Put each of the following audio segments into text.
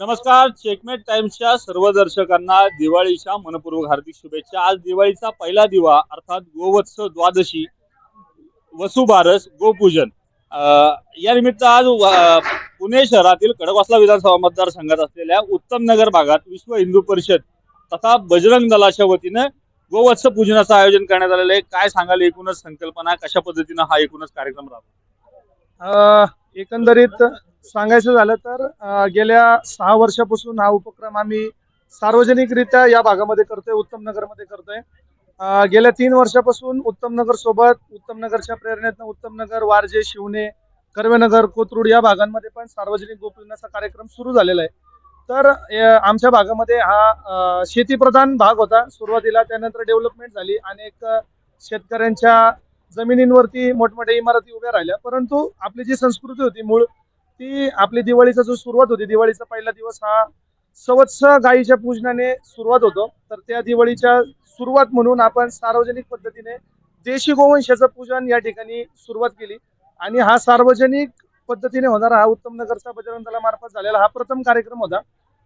नमस्कार चेकमेट टाइम्सच्या सर्व दर्शकांना दिवाळीच्या मनपूर्वक हार्दिक शुभेच्छा. आज दिवाळीचा पहिला दिवा अर्थात गोवत्स द्वादशी वसुबारस गोपूजन. या निमित्त आज पुणे शहरातील कडकवासला विधानसभा मतदारसंघात असलेल्या उत्तम नगर भागात विश्व हिंदू परिषद तथा बजरंग दलाच्या वतीनं गोवत्स पूजनाचं आयोजन करण्यात आलेलं आहे. काय सांगाल एकूणच संकल्पना? कशा पद्धतीनं हा एकूणच कार्यक्रम राहतो एकंदरीत सांगायचं झालं तर गेल्या सहा वर्षापासून हा उपक्रम आम्ही सार्वजनिकरित्या या भागामध्ये करतोय उत्तम नगरमध्ये करतोय. गेल्या तीन वर्षापासून उत्तम नगर सोबत उत्तम नगरच्या प्रेरणेतनं उत्तम नगर वारजे शिवणे कर्वेनगर कोथरूड या भागांमध्ये पण सार्वजनिक गोपूजनाचा कार्यक्रम सुरू झालेला आहे. तर आमच्या भागामध्ये हा शेतीप्रधान भाग होता. सुरुवातीला त्यानंतर डेव्हलपमेंट झाली. अनेक शेतकऱ्यांच्या जमिनींवरती मोठमोठ्या इमारती उभ्या राहिल्या. परंतु आपली जी संस्कृती होती मूळ ती आपली दिवाळीचा जो सुरुवात होती दिवाळीचा पहिला दिवस हा सवत्स गायीच्या पूजनाने सुरुवात होतो. तर त्या दिवाळीच्या सुरुवात म्हणून आपण सार्वजनिक पद्धतीने देशी गोवंशाचं पूजन या ठिकाणी सुरुवात केली. आणि हा सार्वजनिक पद्धतीने होणारा हा उत्तम नगरचा बजरंग दलामार्फत झालेला हा प्रथम कार्यक्रम होता.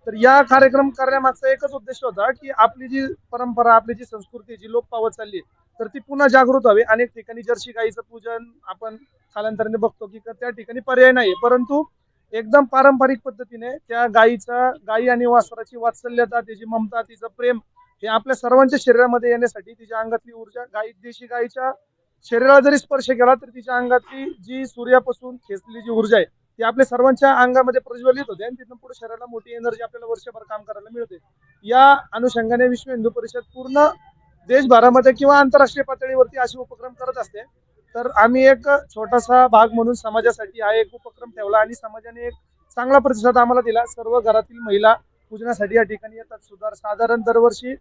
तर या कार्यक्रम करण्यामागचा एकच उद्देश होता की आपली जी परंपरा आपली जी संस्कृती जी लोप पावत चालली आहे, तर ती पुन्हा जागृत व्हावी. अनेक ठिकाणी जर्सी गाईचं पूजन आपण कालांतराने बघतो की त्या ठिकाणी पर्याय नाही परंतु एकदम पारंपरिक पद्धतीने त्या गायीचा गायी आणि वासराची वात्सल्यता त्याची ममता तिचं प्रेम हे आपल्या सर्वांच्या शरीरामध्ये येण्यासाठी तिच्या अंगातली ऊर्जा गाई देशी गायीच्या शरीराला जरी स्पर्श केला तर तिच्या अंगातली जी सूर्यापासून खेचलेली जी ऊर्जा आहे ते आपल्या सर्वांच्या अंगामध्ये प्रज्वलित होते आणि तिथून पुढे शरीराला मोठी एनर्जी आपल्याला वर्षभर काम करायला मिळते. या अनुषंगाने विश्व हिंदू परिषद पूर्ण देशभरामध्ये किंवा आंतरराष्ट्रीय पातळीवरती असे उपक्रम करत असते. तर आम्ही एक छोटासा भाग म्हणून समाजासाठी हा एक उपक्रम ठेवला आणि समाजाने एक चांगला प्रतिसाद आम्हाला दिला. सर्व घरातील महिला पूजनासाठी या ठिकाणी येतात. सुधार साधारण दरवर्षी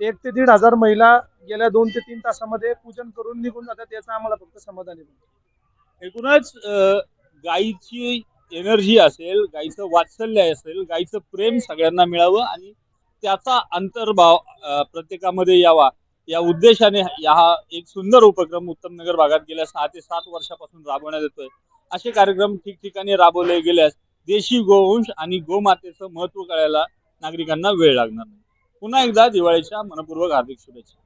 एक ते दीड हजार महिला गेल्या दोन ते तीन तासामध्ये पूजन करून निघून जातात याचं आम्हाला फक्त समाधान आहे. एकूणच गायीची गाईची एनर्जी असेल गाईचं वात्सल्य असेल गाईचं प्रेम सगळ्यांना मिळावं आणि त्याचा अंतर्भाव प्रत्येकामध्ये यावा. या उद्देशाने हा एक सुंदर उपक्रम उत्तम नगर भागात गेल्या सहा ते सात वर्षापासून राबवण्यात येतोय. असे कार्यक्रम ठिकठिकाणी राबवले गेल्यास देशी गोवंश आणि गोमातेचं महत्त्व कळायला नागरिकांना वेळ लागणार नाही. पुन्हा एकदा दिवाळीच्या मनपूर्वक हार्दिक शुभेच्छा.